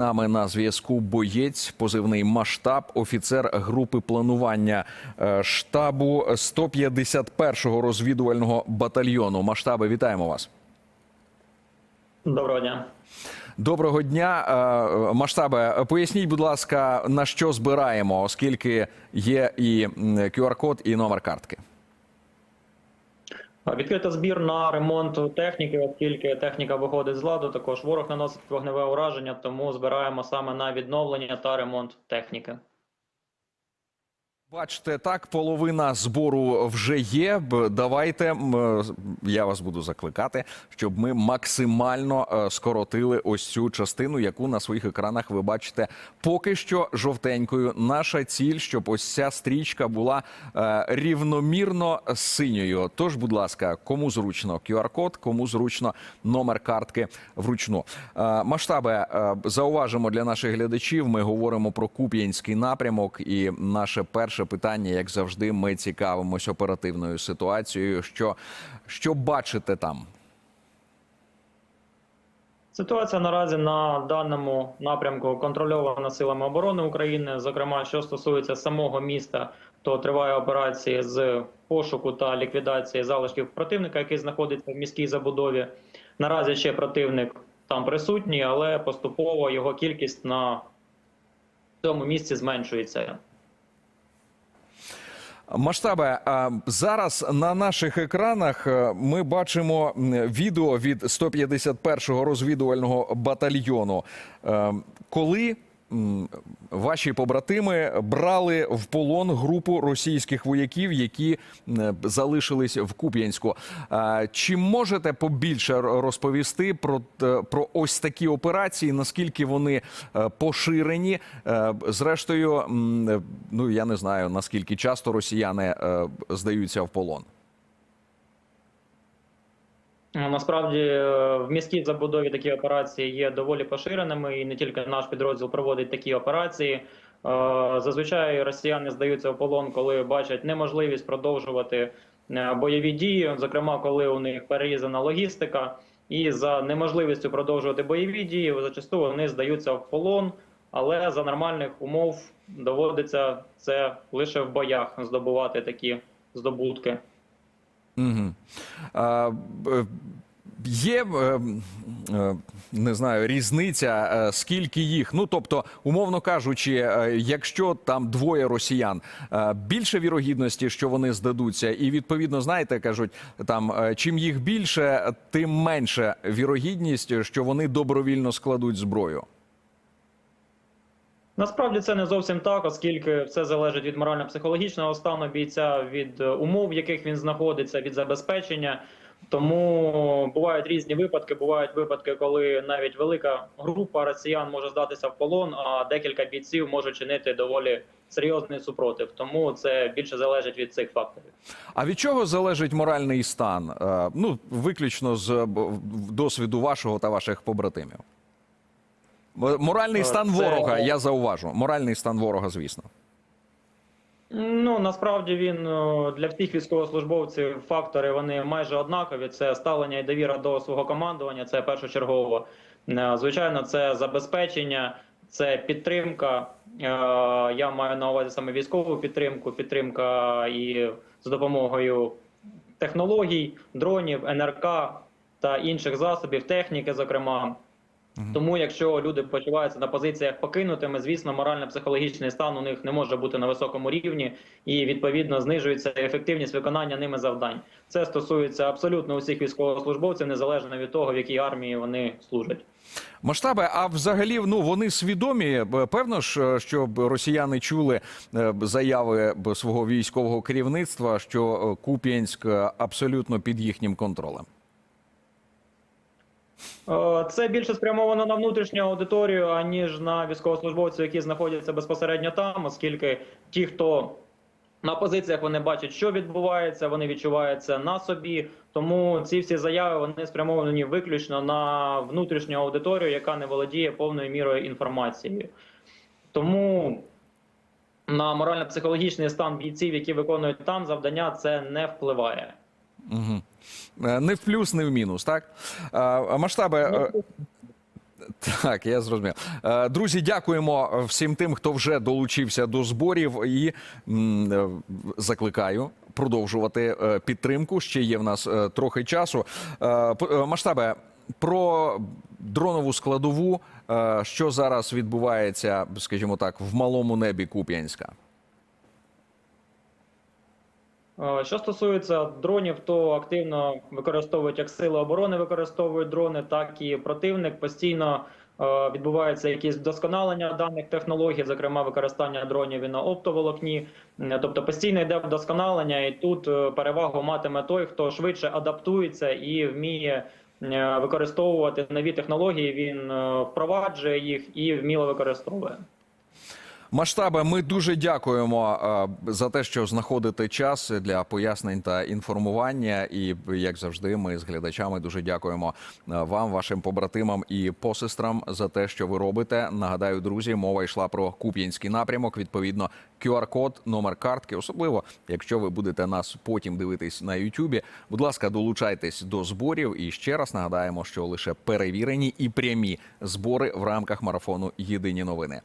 Нами на зв'язку боєць, позивний масштаб, офіцер групи планування е, штабу 151-го розвідувального батальйону. Масштаби, вітаємо вас. Доброго дня. Доброго дня, Е, масштаби. Поясніть, будь ласка, на що збираємо, оскільки є і QR-код, і номер картки. Відкрито збір на ремонт техніки, оскільки техніка виходить з ладу. Також ворог наносить вогневе ураження, тому збираємо саме на відновлення та ремонт техніки. Бачите, так, половина збору вже є. Давайте я вас буду закликати, щоб ми максимально е, скоротили ось цю частину, яку на своїх екранах ви бачите поки що жовтенькою. Наша ціль, щоб ось ця стрічка була е, рівномірно синьою. Тож, будь ласка, кому зручно QR-код, кому зручно номер картки вручну. Е, Масштаби е, зауважимо для наших глядачів. Ми говоримо про Куп'янський напрямок, і наше перше питання, як завжди, ми цікавимось оперативною ситуацією. Що, що бачите там? Ситуація наразі на даному напрямку контрольована силами оборони України. Зокрема, що стосується самого міста, то триває операції з пошуку та ліквідації залишків противника, який знаходиться в міській забудові. Наразі ще противник там присутній, але поступово його кількість на цьому місці зменшується. Масштаби зараз на наших екранах е, ми бачимо відео від 151-го розвідувального батальйону. Е, Коли ваші побратими брали в полон групу російських вояків, які м, залишились в Куп'янську. Е, Чи можете побільше розповісти про, про ось такі операції? Наскільки вони е, поширені? Е, Зрештою, е, ну я не знаю наскільки часто росіяни е, здаються в полон. Ну, Насправді е, в міській забудові такі операції є доволі поширеними, і не тільки наш підрозділ проводить такі операції. Е, Зазвичай росіяни здаються в полон, коли бачать неможливість продовжувати е, бойові дії, зокрема, коли у них перерізана логістика, і за неможливістю продовжувати бойові дії, зачасту вони здаються в полон, але за нормальних умов доводиться це лише в боях здобувати такі здобутки. Угу. А, є е, е, не знаю, різниця, е, скільки їх. Ну тобто, умовно кажучи, е, якщо там двоє росіян, е, більше вірогідності, що вони здадуться, і відповідно, знаєте, кажуть, там е, чим їх більше, тим менше вірогідність, що вони добровільно складуть зброю. Насправді це не зовсім так, оскільки все залежить від морально-психологічного стану бійця, від е, умов, в яких він знаходиться, від забезпечення. Тому бувають різні випадки. Бувають випадки, коли навіть велика група росіян може здатися в полон, а декілька бійців можуть чинити доволі серйозний супротив. Тому це більше залежить від цих факторів. А від чого залежить моральний стан? Е, Ну, виключно з досвіду вашого та ваших побратимів. Моральний Е, стан це- ворога, я зауважу. Моральний стан ворога, звісно. Ну насправді він е, для всіх військовослужбовців фактори вони майже однакові. Це ставлення і довіра до свого командування. Це першочергово. Е, Звичайно, це забезпечення, це підтримка. Я маю на увазі саме військову підтримку, підтримка і за допомогою технологій, дронів, НРК та інших засобів, техніки, зокрема. Тому, якщо люди почуваються на позиціях покинутими, звісно, морально-психологічний стан у них не може бути на високому рівні, і відповідно знижується ефективність виконання ними завдань. Це стосується абсолютно усіх військовослужбовців, незалежно від того, в якій армії вони служать. Масштаби, а взагалі, ну вони свідомі. Певно ж, е, щоб росіяни чули е, заяви свого військового керівництва, що е, Куп'янськ абсолютно під їхнім контролем. Е, Це більше спрямовано на внутрішню аудиторію, аніж на військовослужбовців, які знаходяться безпосередньо там, оскільки ті, хто на позиціях вони бачать, що відбувається, вони відчувають це на собі. Тому ці всі заяви вони спрямовані виключно на внутрішню аудиторію, яка не володіє повною мірою інформацією. Тому на морально-психологічний стан бійців, які виконують там завдання, це не впливає. Угу. Не в плюс, не в мінус, так? Масштаби, е, Так, я зрозумів. Е, Друзі, дякуємо всім тим, хто вже долучився до зборів, і е, закликаю продовжувати е, підтримку. Ще є в нас е, трохи часу. Е, е, Масштабе про дронову складову, е, що зараз відбувається, скажімо так, в малому небі Куп'янська. Е, Що стосується дронів, то активно використовують як сили оборони, використовують дрони, так і противник. Постійно е, відбувається якісь вдосконалення даних технологій, зокрема використання дронів і на оптоволокні. Е, Тобто постійно йде вдосконалення, і тут перевагу матиме той, хто швидше адаптується і вміє використовувати нові технології. Він впроваджує їх і вміло використовує. Масштаби, ми дуже дякуємо е, за те, що знаходите час для пояснень та інформування. І як завжди, ми з глядачами дуже дякуємо е, вам, вашим побратимам і посестрам за те, що ви робите. Нагадаю, друзі, мова йшла про Куп'янський напрямок. Відповідно, QR-код, номер картки. Особливо, якщо ви будете нас потім дивитись на Ютубі. Будь ласка, долучайтесь до зборів. І ще раз нагадаємо, що лише перевірені і прямі збори в рамках марафону Єдині новини.